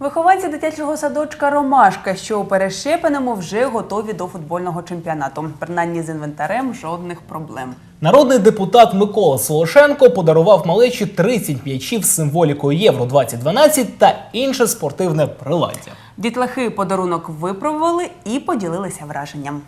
Вихованці дитячого садочка Ромашка, що у Перещепиному, вже готові до футбольного чемпіонату. Принаймні з інвентарем жодних проблем. Народний депутат Микола Солошенко подарував малечі 30 м'ячів з символікою Євро 2012 та інше спортивне приладдя. Дітлахи подарунок випробували і поділилися враженням.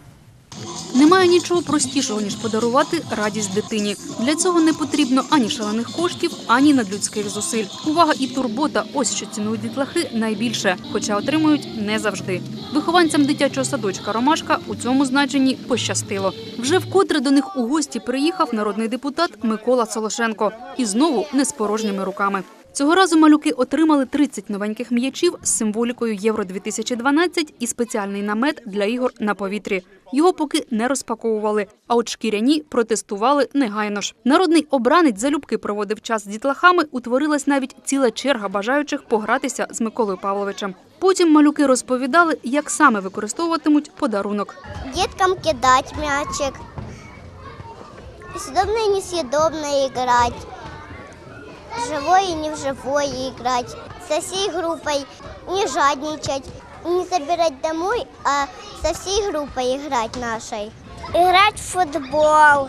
Немає нічого простішого, ніж подарувати радість дитині. Для цього не потрібно ані шалених коштів, ані надлюдських зусиль. Увага і турбота ось що цінують дітлахи найбільше, хоча отримують не завжди. Вихованцям дитячого садочка Ромашка у цьому значенні пощастило. Вже вкотре до них у гості приїхав народний депутат Микола Солошенко. І знову не з порожніми руками. Цього разу малюки отримали 30 новеньких м'ячів з символікою Євро 2012 і спеціальний намет для ігор на повітрі. Його поки не розпаковували, а от шкіряні протестували негайно ж. Народний обранець залюбки проводив час з дітлахами. Утворилась навіть ціла черга бажаючих погратися з Миколою Павловичем. Потім малюки розповідали, як саме використовуватимуть подарунок. Деткам кидать мячик. Съедобное и несъедобное играть. Живое и не в живое играть. Со всей группой не жадничать. Не забирать домой, а со всей группой играть нашей. Играть в футбол.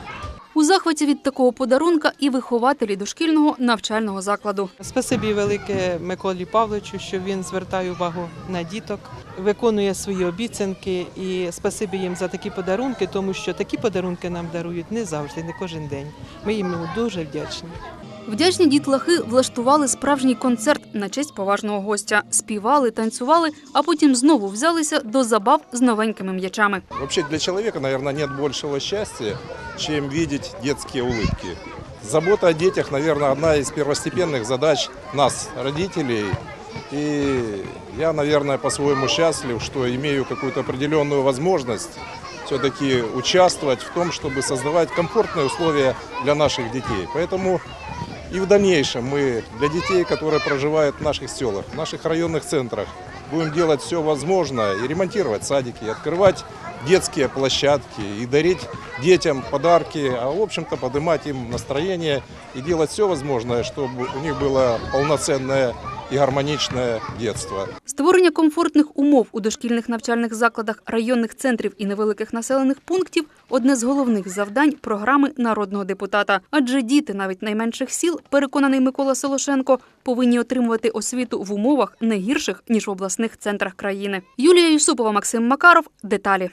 У захваті від такого подарунка і вихователі дошкільного навчального закладу. Спасибі велике Миколі Павловичу, що він звертає увагу на діток, виконує свої обіцянки і спасибі їм за такі подарунки, тому що такі подарунки нам дарують не завжди, не кожен день. Ми їм дуже вдячні. Вдячні дітлахи влаштували справжній концерт на честь поважного гостя. Співали, танцювали, а потім знову взялися до забав з новенькими м'ячами. Вообще для человека, наверное, нет большего счастья, чем видеть детские улыбки. Забота о детях, наверное, одна из первостепенных задач нас, родителей. И я, наверное, по-своему счастлив, что имею какую-то определенную возможность все-таки участвовать в том, чтобы создавать комфортные условия для наших детей. Поэтому и в дальнейшем мы для детей, которые проживают в наших селах, в наших районных центрах, будем делать все возможное и ремонтировать садики, и открывать детские площадки, и дарить детям подарки, а в общем-то поднимать им настроение и делать все возможное, чтобы у них было полноценное и гармоничное детство. Створення комфортних умов у дошкільних навчальних закладах, районних центрів і невеликих населених пунктів одне з головних завдань програми народного депутата. Адже діти навіть найменших сіл, переконаний Микола Солошенко, повинні отримувати освіту в умовах не гірших ніж в обласних центрах країни. Юлія Юсупова, Максим Макаров. Деталі.